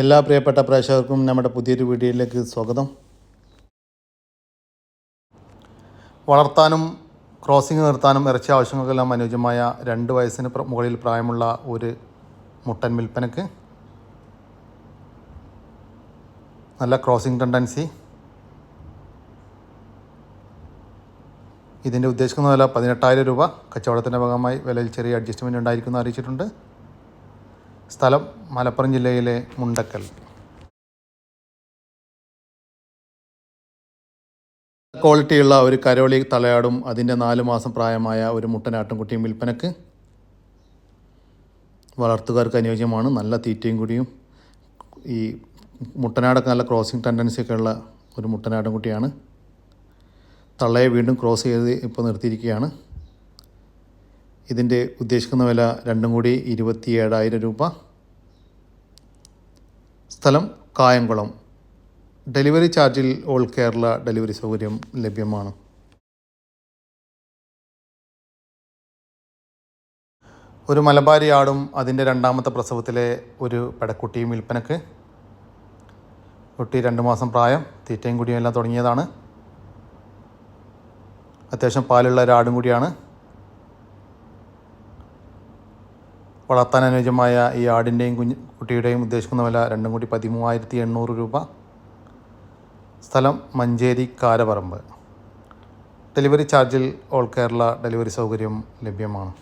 എല്ലാ പ്രിയപ്പെട്ട പ്രേക്ഷകർക്കും നമ്മുടെ പുതിയൊരു വീഡിയോയിലേക്ക് സ്വാഗതം. വളർത്താനും ക്രോസിംഗ് നിർത്താനും ഇറച്ചി ആവശ്യങ്ങൾക്കെല്ലാം അനുയോജ്യമായ രണ്ട് വയസ്സിന് മുകളിൽ പ്രായമുള്ള ഒരു മുട്ടൻ വിൽപ്പനക്ക് നല്ല ക്രോസിംഗ് ടെൻഡൻസി ഇതിന്റെ ഉദ്ദേശിക്കുന്ന വില പതിനെട്ടായിരം രൂപ. കച്ചവടത്തിന്റെ ഭാഗമായി വിലയിൽ ചെറിയ അഡ്ജസ്റ്റ്മെന്റ് ഉണ്ടായിരിക്കുമെന്ന് അറിയിച്ചിട്ടുണ്ട്. സ്ഥലം മലപ്പുറം ജില്ലയിലെ മുണ്ടക്കൽ. ക്വാളിറ്റിയുള്ള ഒരു കരോളി തലയാടും അതിന്റെ നാല് മാസം പ്രായമായ ഒരു മുട്ടനാട്ടുംകുട്ടിയും വിൽപ്പനക്ക് വളർത്തുകാർക്ക് അനുയോജ്യമാണ്. നല്ല തീറ്റയും കൂടിയും. ഈ മുട്ടനാടൊക്കെ നല്ല ക്രോസിങ് ടെൻഡൻസി ഒക്കെ ഉള്ള ഒരു മുട്ടനാട്ടുംകുട്ടിയാണ് തള്ളയെ വീണ്ടും ക്രോസ് ചെയ്ത് ഇപ്പോൾ നിർത്തിയിരിക്കുകയാണ്. ഇതിന്റെ ഉദ്ദേശിക്കുന്ന വില രണ്ടും കൂടി ഇരുപത്തി ഏഴായിരം രൂപ. സ്ഥലം കായംകുളം. ഡെലിവറി ചാർജിൽ ഓൾ കേരള ഡെലിവറി സൗകര്യം ലഭ്യമാണ്. ഒരു മലബാരി ആടും അതിന്റെ രണ്ടാമത്തെ പ്രസവത്തിലെ ഒരു പെടക്കുട്ടിയും വിൽപ്പനക്ക്. കുട്ടി രണ്ട് മാസം പ്രായം തീറ്റയും കുടിയും എല്ലാം തുടങ്ങിയതാണ്. അത്യാവശ്യം പാലുള്ള ഒരാടും കൂടിയാണ്. വളർത്താൻ അനുയോജ്യമായ ഈ ആടിന്റെയും കുഞ്ഞ് കുട്ടിയുടെയും ഉദ്ദേശിക്കുന്ന വില രണ്ടും കൂടി പതിമൂവായിരത്തി എണ്ണൂറ് രൂപ. സ്ഥലം മഞ്ചേരി കാരപറമ്പ്. ഡെലിവറി ചാർജിൽ ഓൾ കേരള ഡെലിവറി സൗകര്യം ലഭ്യമാണ്.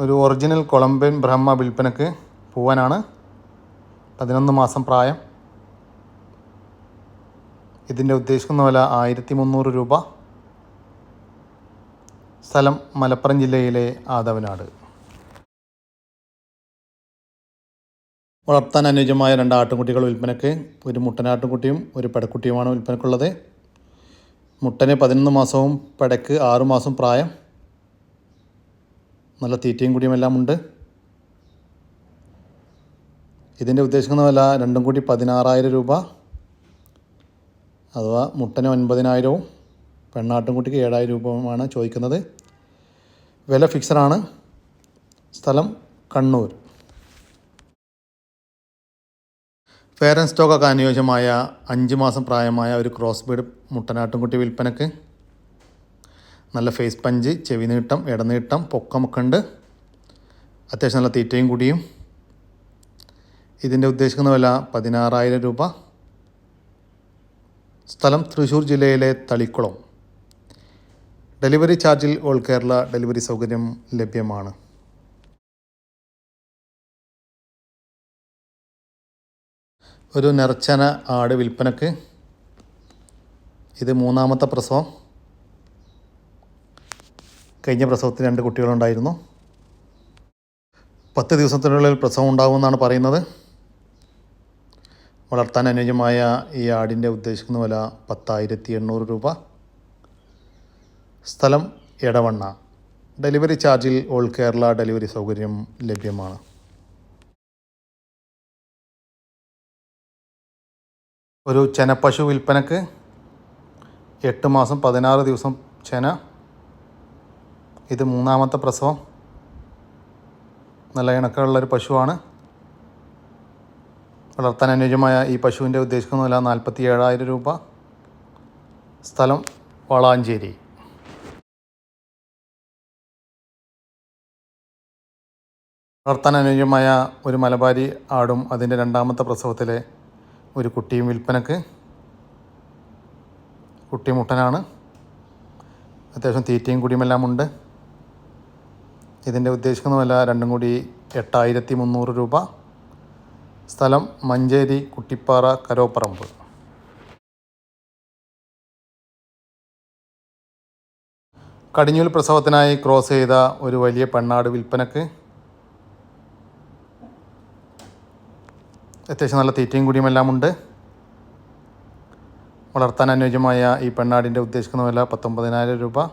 ഒരു ഒറിജിനൽ കൊളംബിയൻ ബ്രഹ്മ വിൽപ്പനക്ക് പൂവാനാണ് പതിനൊന്ന് മാസം പ്രായം. ഇതിന്റെ ഉദ്ദേശിക്കുന്ന വില ആയിരത്തി മുന്നൂറ് രൂപ. സ്ഥലം മലപ്പുറം ജില്ലയിലെ ആദവനാട്. വളർത്താൻ അനുയോജ്യമായ രണ്ട് ആട്ടുംകുട്ടികൾ വിൽപ്പനയ്ക്ക് ഒരു മുട്ടനാട്ടുംകുട്ടിയും ഒരു പെടക്കുട്ടിയുമാണ് വിൽപ്പനക്കുള്ളത് മുട്ടന് പതിനൊന്ന് മാസവും പെടക്ക് ആറു മാസം പ്രായം. നല്ല തീറ്റയും കുടിയും എല്ലാം ഉണ്ട്. ഇതിന്റെ ഉദ്ദേശിക്കുന്ന രണ്ടും കൂടി പതിനാറായിരം രൂപ. അഥവാ മുട്ടന് ഒൻപതിനായിരവും പെണ്ണാട്ടുംകുട്ടിക്ക് ഏഴായിരം രൂപയുമാണ് ചോദിക്കുന്നത്. വില ഫിക്സഡാണ്. സ്ഥലം കണ്ണൂർ. ഫെയർ ആൻഡ് സ്റ്റോക്കൊക്കെ അനുയോജ്യമായ അഞ്ച് മാസം പ്രായമായ ഒരു ക്രോസ് ബീഡ് മുട്ടനാട്ടുംകുട്ടി വിൽപ്പനക്ക്. നല്ല ഫേസ് പഞ്ച് ചെവി നീട്ടം ഇടനീട്ടം പൊക്കമൊക്കെ ഉണ്ട്. അത്യാവശ്യം നല്ല തീറ്റയും കൂടിയും. ഇതിന്റെ ഉദ്ദേശിക്കുന്ന വില പതിനാറായിരം രൂപ. സ്ഥലം തൃശ്ശൂർ ജില്ലയിലെ തളിക്കുളം. ഡെലിവറി ചാർജിൽ ഓൾ കേരള ഡെലിവറി സൗകര്യം ലഭ്യമാണ്. ഒരു നിറച്ചന ആട് വിൽപ്പനക്ക്. ഇത് മൂന്നാമത്തെ പ്രസവം. കഴിഞ്ഞ പ്രസവത്തിന് രണ്ട് കുട്ടികളുണ്ടായിരുന്നു. പത്ത് ദിവസത്തിനുള്ളിൽ പ്രസവം ഉണ്ടാകുമെന്നാണ് പറയുന്നത്. വളർത്താൻ അനുയോജ്യമായ ഈ ആടിന്റെ ഉദ്ദേശിക്കുന്ന വില പത്തായിരത്തി എണ്ണൂറ് രൂപ. സ്ഥലം എടവണ്ണ. ഡെലിവറി ചാർജിൽ ഓൾ കേരള ഡെലിവറി സൗകര്യം ലഭ്യമാണ്. ഒരു ചെനപ്പശു വിൽപ്പനക്ക് എട്ട് മാസം പതിനാറ് ദിവസം ചെന. ഇത് മൂന്നാമത്തെ പ്രസവം. നല്ല ഇണക്കമുള്ളൊരു പശുവാണ്. വളർത്താൻ അനുയോജ്യമായ ഈ പശുവിന്റെ ഉദ്ദേശിക്കുന്ന വില നാൽപ്പത്തി ഏഴായിരം രൂപ. സ്ഥലം വളാഞ്ചേരി. വളർത്താൻ അനുയോജ്യമായ ഒരു മലബാരി ആടും അതിന്റെ രണ്ടാമത്തെ പ്രസവത്തിലെ ഒരു കുട്ടിയും വിൽപ്പനക്ക്. കുട്ടി മുട്ടനാണ്. അത്യാവശ്യം തീറ്റയും കുടിയുമെല്ലാം ഉണ്ട്. ഇതിന്റെ ഉദ്ദേശിക്കുന്ന വില രണ്ടും കൂടി എട്ടായിരത്തി മുന്നൂറ് രൂപ. സ്ഥലം മഞ്ചേരി കുട്ടിപ്പാറ കരോപ്പറമ്പ്. കടിഞ്ഞൂൽ പ്രസവത്തിനായി ക്രോസ് ചെയ്ത ഒരു വലിയ പെണ്ണാട് വിൽപ്പനക്ക്. അത്യാവശ്യം നല്ല തീറ്റയും കൂടിയും എല്ലാം ഉണ്ട്. വളർത്താൻ അനുയോജ്യമായ ഈ പെണ്ണാടിന്റെ ഉദ്ദേശിക്കുന്ന വില പത്തൊമ്പതിനായിരം രൂപ.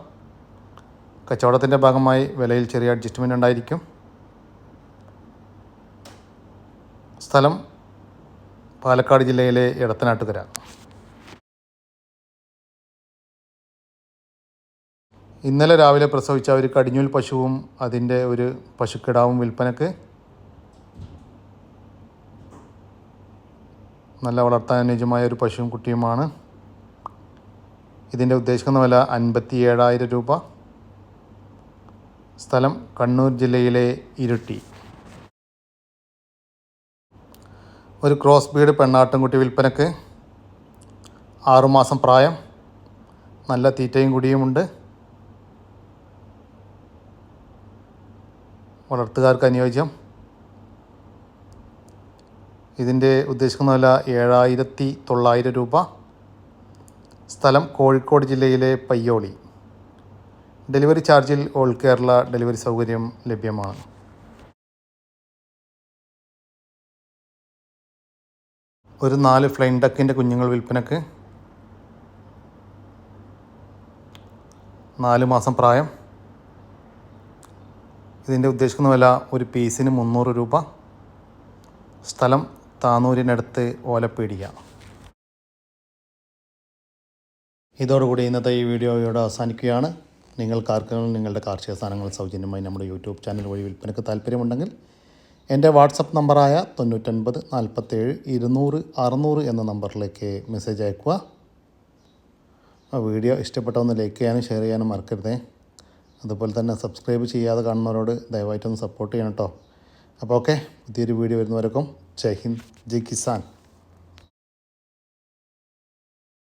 കച്ചവടത്തിന്റെ ഭാഗമായി വിലയിൽ ചെറിയ അഡ്ജസ്റ്റ്മെന്റ് ഉണ്ടായിരിക്കും. സ്ഥലം പാലക്കാട് ജില്ലയിലെ എടത്തനാട്ടുകര. ഇന്നലെ രാവിലെ പ്രസവിച്ച ഒരു കടിഞ്ഞൂൽ പശുവും അതിന്റെ ഒരു പശുക്കിടാവും വിൽപ്പനക്ക് നല്ല വളർത്താൻ അനുയോജ്യമായ ഒരു പശുവും കുട്ടിയുമാണ്. ഇതിന്റെ ഉദ്ദേശിക്കുന്ന വില അൻപത്തി ഏഴായിരം രൂപ. സ്ഥലം കണ്ണൂർ ജില്ലയിലെ ഇരുട്ടി. ഒരു ക്രോസ് ബീഡ് പെണ്ണാട്ടുംകുട്ടി വിൽപ്പനക്ക് ആറുമാസം പ്രായം. നല്ല തീറ്റയും കുടിയുമുണ്ട് വളർത്തുകാർക്ക് അനുയോജ്യം. ഇതിന്റെ ഉദ്ദേശിക്കുന്ന വില ഏഴായിരത്തി തൊള്ളായിരം രൂപ. സ്ഥലം കോഴിക്കോട് ജില്ലയിലെ പയ്യോളി. ഡെലിവറി ചാർജിൽ ഓൾ കേരള ഡെലിവറി സൗകര്യം ലഭ്യമാണ്. ഒരു നാല് ഫ്ലൈൻ ഡക്കിന്റെ കുഞ്ഞുങ്ങൾ വിൽപ്പനക്ക്. നാല് മാസം പ്രായം. ഇതിന്റെ ഉദ്ദേശിക്കുന്ന വില ഒരു പീസിന് മുന്നൂറ് രൂപ. സ്ഥലം താനൂരിനടുത്ത് ഓലപ്പീടിക ഇതോടുകൂടി ഇന്നത്തെ ഈ വീഡിയോ ഇവിടെ അവസാനിക്കുകയാണ്. നിങ്ങൾക്കാർക്കെങ്കിലും നിങ്ങളുടെ കാർഷിക സാധനങ്ങൾ സൗജന്യമായി നമ്മുടെ യൂട്യൂബ് ചാനൽ വഴി വിൽപ്പനയ്ക്ക് താല്പര്യമുണ്ടെങ്കിൽ എന്റെ വാട്സപ്പ് നമ്പറായ തൊണ്ണൂറ്റൊൻപത് നാൽപ്പത്തേഴ് ഇരുന്നൂറ് അറുന്നൂറ് എന്ന നമ്പറിലേക്ക് മെസ്സേജ് അയക്കുക. വീഡിയോ ഇഷ്ടപ്പെട്ടൊന്ന് ലൈക്ക് ചെയ്യാനും ഷെയർ ചെയ്യാനും മറക്കരുതേ. അതുപോലെ തന്നെ സബ്സ്ക്രൈബ് ചെയ്യാതെ കാണുന്നവരോട് ദയവായിട്ടൊന്ന് സപ്പോർട്ട് ചെയ്യണം കേട്ടോ. അപ്പോൾ ഓക്കെ പുതിയൊരു വീഡിയോ വരുന്നവരൊക്കെ ജയ് ഹിന്ദ് ജയ് കിസാൻ